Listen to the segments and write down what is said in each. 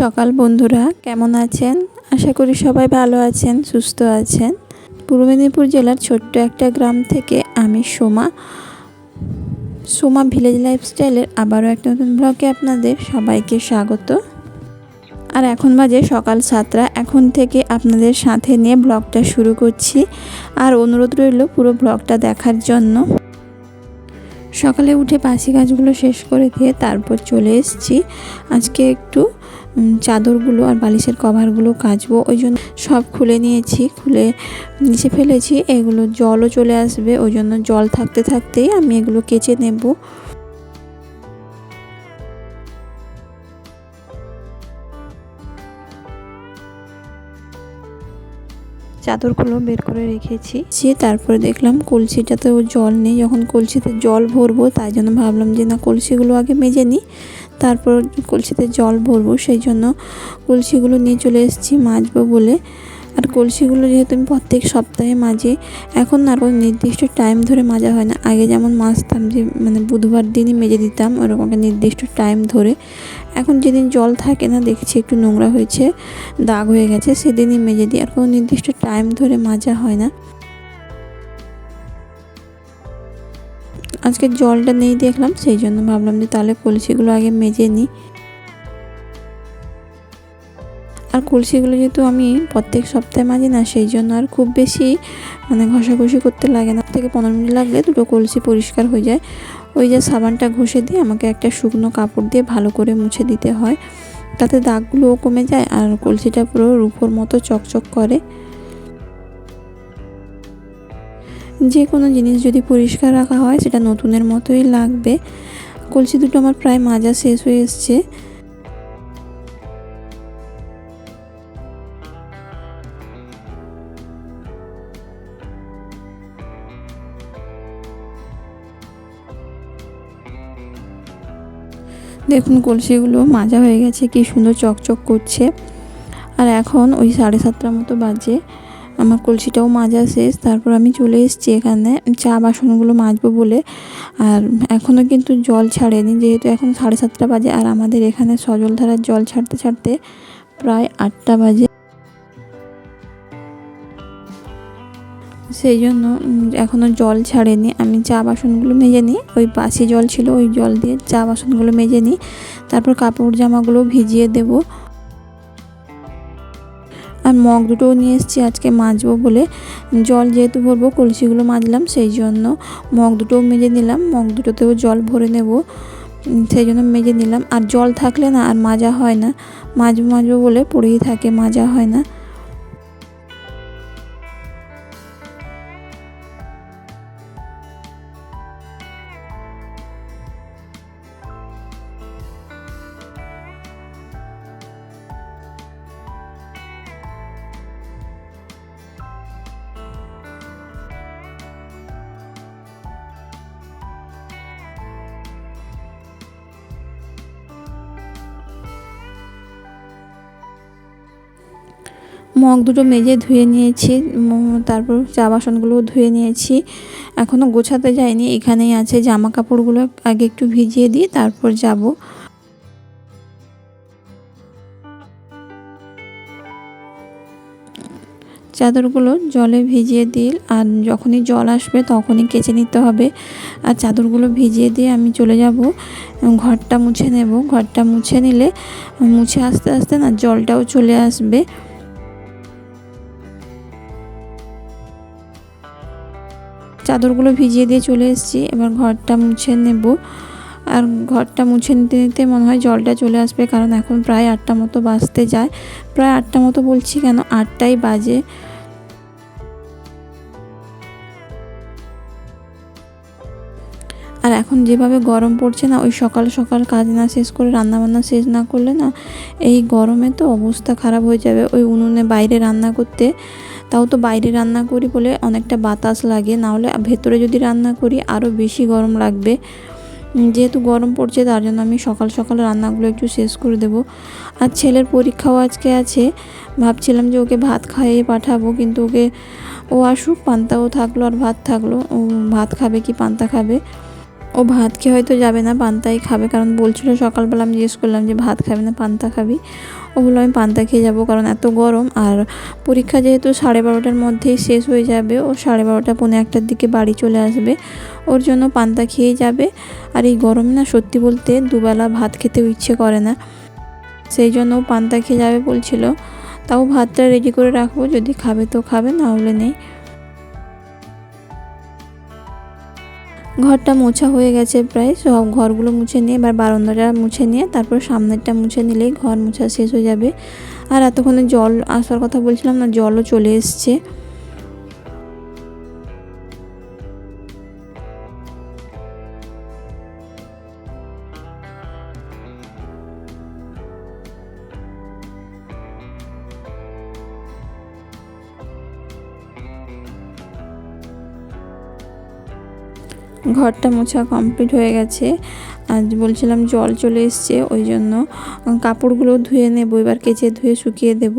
সকাল, বন্ধুরা। কেমন আছেন? আশা করি সবাই ভালো আছেন, সুস্থ আছেন। পূর্ব মেদিনীপুর জেলার ছোট্ট একটা গ্রাম থেকে আমি সোমা। সোমা ভিলেজ লাইফস্টাইলের আবারও একটা নতুন ব্লগে আপনাদের সবাইকে স্বাগত। আর এখন বাজে সকাল সাতটা। এখন থেকে আপনাদের সাথে নিয়ে ব্লগটা শুরু করছি। আর অনুরোধ রইল পুরো ব্লগটা দেখার জন্য। সকালে উঠে পাশি গাছগুলো শেষ করে দিয়ে তারপর চলে এসেছি। আজকে একটু চাদরগুলো আর বালিশের কভারগুলো কাচবো। ওই জন্য সব খুলে নিয়েছি, খুলে নিচে ফেলেছি। এগুলো জলও চলে আসবে, ওই জন্য জল থাকতে থাকতেই আমি এগুলো কেচে নেব। চাদরগুলো বের করে রেখেছি। সে তারপরে দেখলাম কলসিটাতেও জল নেই। যখন কলসিতে জল ভরবো, তাই জন্য ভাবলাম যে না, কলসিগুলো আগে মেজে নিই। তারপর কলসিতে জল ভরবো সেই জন্য কলসিগুলো নিয়ে চলে এসেছি মাজবো বলে। আর কলসিগুলো যেহেতু আমি প্রত্যেক সপ্তাহে মাজি, এখন আর কোনো নির্দিষ্ট টাইম ধরে মাজা হয় না। আগে যেমন মাজতাম যে মানে বুধবার দিনই মেজে দিতাম, ওরকম একটা নির্দিষ্ট টাইম ধরে। এখন যেদিন জল থাকে না, দেখছি একটু নোংরা হয়েছে, দাগ হয়ে গেছে, সেদিনই মেজে দিই। আর কোনো নির্দিষ্ট টাইম ধরে মাজা হয় না। আজকে জলটা নেই দেখলাম, সেই জন্য ভাবলাম যে তাহলে কলসিগুলো আগে মেজে নিই। আর কলসিগুলো যেহেতু আমি প্রত্যেক সপ্তাহে মাজি না, সেই জন্য আর খুব বেশি মানে ঘষাঘষি করতে লাগে না। থেকে পনেরো মিনিট লাগলে দুটো কলসি পরিষ্কার হয়ে যায়। ওই যে সাবানটা ঘষে দিয়ে আমাকে একটা শুকনো কাপড় দিয়ে ভালো করে মুছে দিতে হয়। তাতে দাগগুলোও কমে যায় আর কলসিটা পুরো রূপোর মতো চকচক করে। যে কোনো জিনিস যদি পরিষ্কার রাখা হয়, সেটা নতুনের মতোই লাগবে। কলসি দুটো আমার প্রায় মাজা শেষ হয়ে এসছে। দেখুন, কলসিগুলো মাজা হয়ে গেছে, কি সুন্দর চকচক করছে। আর এখন ওই সাড়ে সাতটার মতো বাজে। আমার কলসিটাও মাজা শেষ, তারপর আমি চলে এসেছি এখানে। চা বাসনগুলো মাজবো বলে। আর এখনও কিন্তু জল ছাড়েনি, যেহেতু এখন সাড়ে সাতটা বাজে আর আমাদের এখানে সজলধারার জল ছাড়তে ছাড়তে প্রায় আটটা বাজে। সেই জন্য এখনও জল ছাড়েনি। আমি চা বাসনগুলো মেজে নিই। ওই বাসি জল ছিল, ওই জল দিয়ে চা বাসনগুলো মেজে নিই। তারপর কাপড় জামাগুলো ভিজিয়ে দেব। আর মগ দুটোও নিয়ে এসেছি, আজকে মাজবো বলে। জল যেহেতু ভরবো, কলসিগুলো মাজলাম, সেই জন্য মগ দুটোও মেজে নিলাম। মগ দুটোতেও জল ভরে নেব সেই জন্য মেজে নিলাম। আর জল থাকলে না আর মাজা হয় না। মাজবো মাজবো বলে পড়েই থাকে, মাজা হয় না। মগ দুটো মেজে ধুয়ে নিয়েছি তারপর চা বাসনগুলোও ধুয়ে নিয়েছি। এখনও গোছাতে যায়নি এখানেই আছে জামা কাপড়গুলো, আগে একটু ভিজিয়ে দিই, তারপর যাব। চাদরগুলো জলে ভিজিয়ে দিল আর যখনই জল আসবে তখনই কেচে নিতে হবে। আর চাদরগুলো ভিজিয়ে দিয়ে আমি চলে যাব ঘরটা মুছে নেব। ঘরটা মুছে নিলে মুছে আস্তে আস্তে না জলটাও চলে আসবে। চাদরগুলো ভিজিয়ে দিয়ে চলে এসেছি। এবার ঘরটা মুছে নেব। আর ঘরটা মুছে নিতে নিতে মনে হয় জলটা চলে আসবে, কারণ এখন প্রায় আটটা মতো বাজতে যায়। প্রায় আটটা মতো বলছি কেন? আটটাই বাজে। আর এখন যেভাবে গরম পড়ছে না, ওই সকাল সকাল কাজ না শেষ করে, রান্নাবান্না শেষ না করলে না, এই গরমে তো অবস্থা খারাপ হয়ে যাবে। ওই উনুনে বাইরে রান্না করতে তাও তো বাইরে রান্না করি বলে অনেকটা বাতাস লাগে। নাহলে ভেতরে যদি রান্না করি আরও বেশি গরম লাগবে। যেহেতু গরম পড়ছে, তার জন্য আমি সকাল সকাল রান্নাগুলো একটু শেষ করে দেব। আর ছেলের পরীক্ষাও আজকে আছে। ভাবছিলাম যে ওকে ভাত খাইয়ে পাঠাবো, কিন্তু ওকে ও আসুক, পান্তাও থাকল আর ভাত থাকল। ও ভাত খাবে কি পান্তা খাবে? ও ভাত খেয়ে হয়তো যাবে না, পান্তাই খাবে। কারণ বলছিল সকালবেলা আমি জিজ্ঞেস করলাম যে, ভাত খাবে না, পান্তা খাবি? ও বলল, আমি পান্তা খেয়ে যাব, কারণ এত গরম। আর পরীক্ষা যেহেতু সাড়ে বারোটার মধ্যেই শেষ হয়ে যাবে, ও সাড়ে বারোটা পৌনে একটার দিকে বাড়ি চলে আসবে। ওর জন্য পান্তা খেয়ে যাবে। আর এই গরমে না, সত্যি বলতে দুবেলা ভাত খেতেও ইচ্ছে করে না। সেই জন্য পান্তা খেয়ে যাবে বলছিল, তাও ভাতটা রেডি করে রাখব, যদি খাবে তো খাবে, না হলে নেই। ঘরটা মোছা হয়ে গেছে প্রায়। সব ঘরগুলো মুছে নিয়ে, এবার বারান্দাটা মুছে নিয়ে, তারপর সামনেরটা মুছে নিলেই ঘর মোছা শেষ হয়ে যাবে। আর এতক্ষণে জল আসার কথা বলছিলাম না, জলও চলে এসছে। ঘরটা মোছা কমপ্লিট হয়ে গেছে। আজ বলছিলাম জল চলে এসছে, ওই জন্য কাপড়গুলো ধুয়ে নেব, এবার কেচে ধুয়ে শুকিয়ে দেব।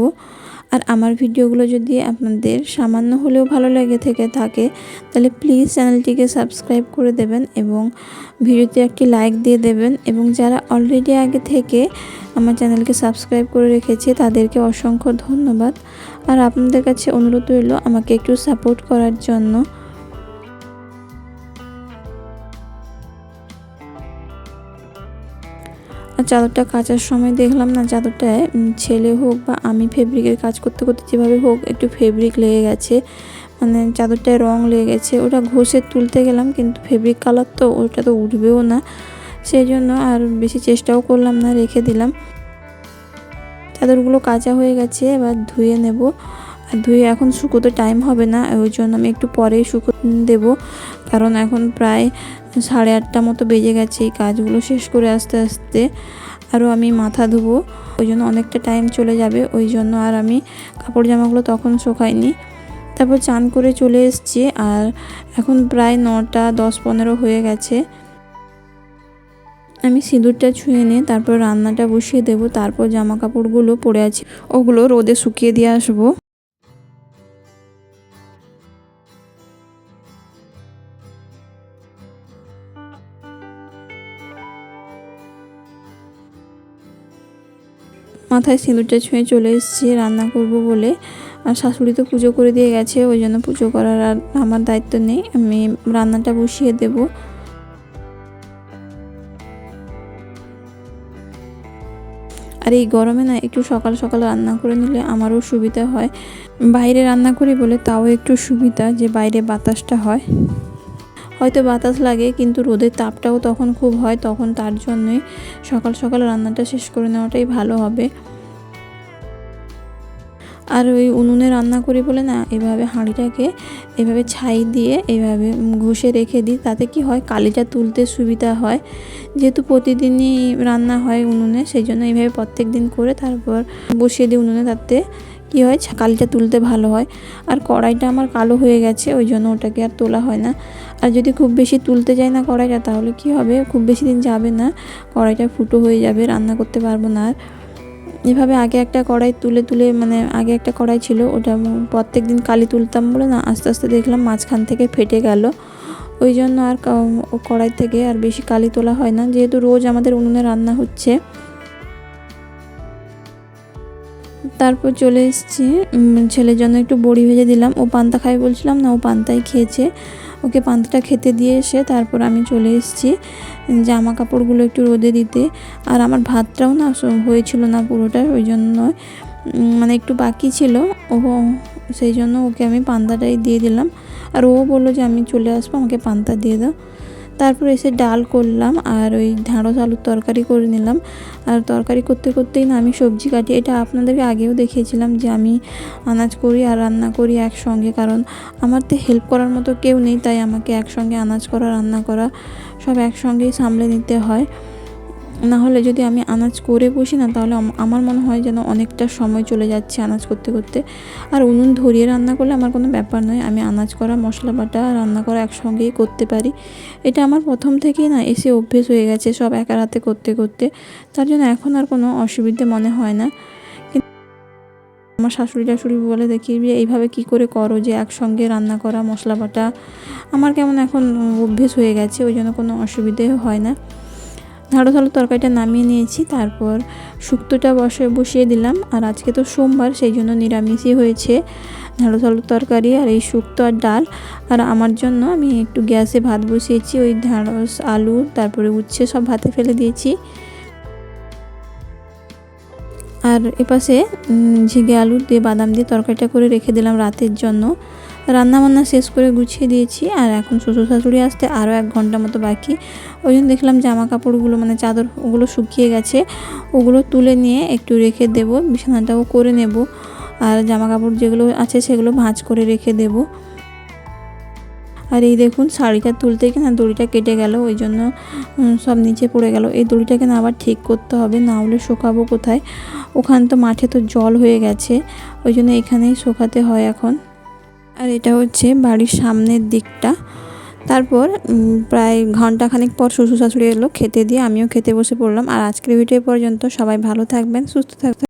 আর আমার ভিডিওগুলো যদি আপনাদের সামান্য হলেও ভালো লেগে থেকে থাকে, তাহলে প্লিজ চ্যানেলটিকে সাবস্ক্রাইব করে দেবেন এবং ভিডিওতে একটি লাইক দিয়ে দেবেন। এবং যারা অলরেডি আগে থেকে আমার চ্যানেলকে সাবস্ক্রাইব করে রেখেছে, তাদেরকে অসংখ্য ধন্যবাদ। আর আপনাদের কাছে অনুরোধ রইল, আমাকে একটু সাপোর্ট করার জন্য। চাদরটা কাচার সময় দেখলাম না চাদরটায় ছেলে হোক বা আমি ফেব্রিকের কাজ করতে করতে যেভাবে হোক একটু ফেব্রিক লেগে গেছে মানে চাদরটায় রং লেগে গেছে, ওটা ঘষে তুলতে গেলাম কিন্তু ফেব্রিক কালার তো, ওটা তো উঠবেও না, সেই জন্য আর বেশি চেষ্টাও করলাম না, রেখে দিলাম। চাদরগুলো কাঁচা হয়ে গেছে, এবার ধুয়ে নেব। ধুয়ে এখন শুকোতে টাইম হবে না, ওই জন্য আমি একটু পরেই শুকো দেব। কারণ এখন প্রায় সাড়ে আটটা মতো বেজে গেছে এই কাজগুলো শেষ করে আস্তে আস্তে আরও আমি মাথা ধুবো। ওই জন্য অনেকটা টাইম চলে যাবে, ওই জন্য আর আমি কাপড় জামাগুলো তখন শোকাইনি। তারপর চান করে চলে এসছি আর এখন প্রায় নটা দশ পনেরো হয়ে গেছে। আমি সিঁদুরটা ছুঁয়ে নিয়ে তারপর রান্নাটা বসিয়ে দেবো, তারপর জামা কাপড়গুলো পরে আছি, ওগুলো রোদে শুকিয়ে দিয়ে আসব। মাথায় সিঁদুরটা ছুঁয়ে চলে এসেছি, রান্না করব বলে। আর শাশুড়ি তো পুজো করে দিয়ে গেছে, ওই জন্য পুজো করার আর আমার দায়িত্ব নেই, আমি রান্নাটা বসিয়ে দেব। আর এই গরমে না একটু সকাল সকাল রান্না করে নিলে আমারও সুবিধা হয়। বাইরে রান্না করি বলে তাও একটু সুবিধা যে বাইরে বাতাসটা হয়। হয়তো বাতাস লাগে, কিন্তু রোদের তাপটাও তখন খুব হয়, তখন তার জন্যই সকাল সকাল রান্নাটা শেষ করে নেওয়াটাই ভালো হবে। আর ওই উনুনে রান্না করি বলে না, এভাবে হাঁড়িটাকে এভাবে ছাই দিয়ে এভাবে ঘষে রেখে দিই, তাতে কি হয়, কালিটা তুলতে সুবিধা হয়। যেহেতু প্রতিদিনই রান্না হয় উনুনে, সেই জন্য এইভাবে প্রত্যেক দিন করে তারপর বসিয়ে দিই উনুনে, তাতে কি হয় কালিটা তুলতে ভালো হয়। আর কড়াইটা আমার কালো হয়ে গেছে, ওই জন্য ওটাকে আর তোলা হয় না। আর যদি খুব বেশি তুলতে যাই না কড়াইটা, তাহলে কি হবে? খুব বেশি দিন যাবে না। কড়াইটা ফুটো হয়ে যাবে, রান্না করতে পারব না আর। এভাবে আগে একটা কড়াই তুলে তুলে মানে আগে একটা কড়াই ছিল, ওটা প্রত্যেক দিন কালি তুলতাম বলে না, আস্তে আস্তে দেখলাম মাঝখান থেকে ফেটে গেল। ওই জন্য আর কড়াই থেকে আর বেশি কালি তোলা হয় না। যেহেতু রোজ আমাদের উনুনে রান্না হচ্ছে। তারপর চলে এসেছি ছেলের জন্য একটু বড়ি ভেজে দিলাম। ও পান্তা খাই বলছিলাম না, ও পান্তাই খেয়েছে। ওকে পান্তাটা খেতে দিয়ে এসে তারপর আমি চলে এসেছি জামা কাপড়গুলো একটু রোদে দিতে। আর আমার ভাতটাও না হয়েছিল না পুরোটা, ওই জন্য মানে একটু বাকি ছিল। ও, সেই জন্য ওকে আমি পান্তাটাই দিয়ে দিলাম। আর ও বলল যে আমি চলে আসব, আমাকে পান্তা দিয়ে দাও। তারপর এসে ডাল করলাম আর ওই ঢাঁড়স আলুর তরকারি করে নিলাম। আর তরকারি করতে করতেই না আমি সবজি কাটি, এটা আপনাদেরকে আগেও দেখিয়েছিলাম যে আমি আনাজ করি আর রান্না করি একসঙ্গে, কারণ আমার তো হেল্প করার মতো কেউ নেই, তাই আমাকে একসঙ্গে আনাজ করা, রান্না করা সব একসঙ্গেই সামলে নিতে হয়। না হলে যদি আমি আনাজ করে বসি না, তাহলে আমার মনে হয় যেন অনেকটা সময় চলে যাচ্ছে আনাজ করতে করতে। আর উনুন ধরিয়ে রান্না করলে আমার কোনো ব্যাপার নয়, আমি আনাজ করা, মশলা বাটা রান্না করা একসঙ্গেই করতে পারি। এটা আমার প্রথম থেকেই না, এসে অভ্যেস হয়ে গেছে সব একা রাতে করতে করতে। তার জন্য এখন আর কোনো অসুবিধে মনে হয় না। আমার শাশুড়ি টাশুড়ি বলে দেখি যে এইভাবে কি করে করো যে একসঙ্গে রান্না করা, মশলা বাটা? আমার কেমন এখন অভ্যেস হয়ে গেছে, ওই জন্য কোনো অসুবিধে হয় না। ঝাড়ু ঝাড়ু তরকারিটা নামিয়ে নিয়েছি, তারপর শুক্তোটা বসে, বসিয়ে দিলাম। আর আজকে তো সোমবার, সেই জন্য নিরামিষই হয়েছে ঝাড়ু ঝাড়ু তরকারি আর এই শুক্তো আর ডাল। আর আমার জন্য আমি একটু গ্যাসে ভাত বসিয়েছি, ওই ঢ্যাঁড়স, আলু, তারপরে উচ্ছে সব ভাতে ফেলে দিয়েছি। আর এপাশে ঝিঙে আলু দিয়ে বাদাম দিয়ে তরকারিটা করে রেখে দিলাম রাতের জন্য। রান্না বান্না শেষ করে গুছিয়ে দিয়েছি আর এখন শ্বশুর শাশুড়ি আসতে আরও এক ঘণ্টা মতো বাকি। ওই জন্য দেখলাম জামা কাপড়গুলো মানে চাদর ওগুলো শুকিয়ে গেছে, ওগুলো তুলে নিয়ে একটু রেখে দেব, বিছানাটাও করে নেব। আর জামা কাপড় যেগুলো আছে সেগুলো ভাঁজ করে রেখে দেব। আর এই দেখুন শাড়িটা তুলতে কিনা দড়িটা কেটে গেল, ওই জন্য সব নিচে পড়ে গেল। এই দড়িটাকে না আবার ঠিক করতে হবে, না হলে শুকাবো কোথায়? ওখান তো মাঠে তো জল হয়ে গেছে, ওই জন্য এখানেই শুকাতে হয় এখন। আর এটা হচ্ছে বাড়ির সামনের দিকটা। তারপর প্রায় ঘন্টাখানেক পর শ্বশুর শাশুড়ি এলো, খেতে দিয়ে আমিও খেতে বসে পড়লাম। আর আজকের ভিডিও পর্যন্ত সবাই ভালো থাকবেন, সুস্থ থাকবেন।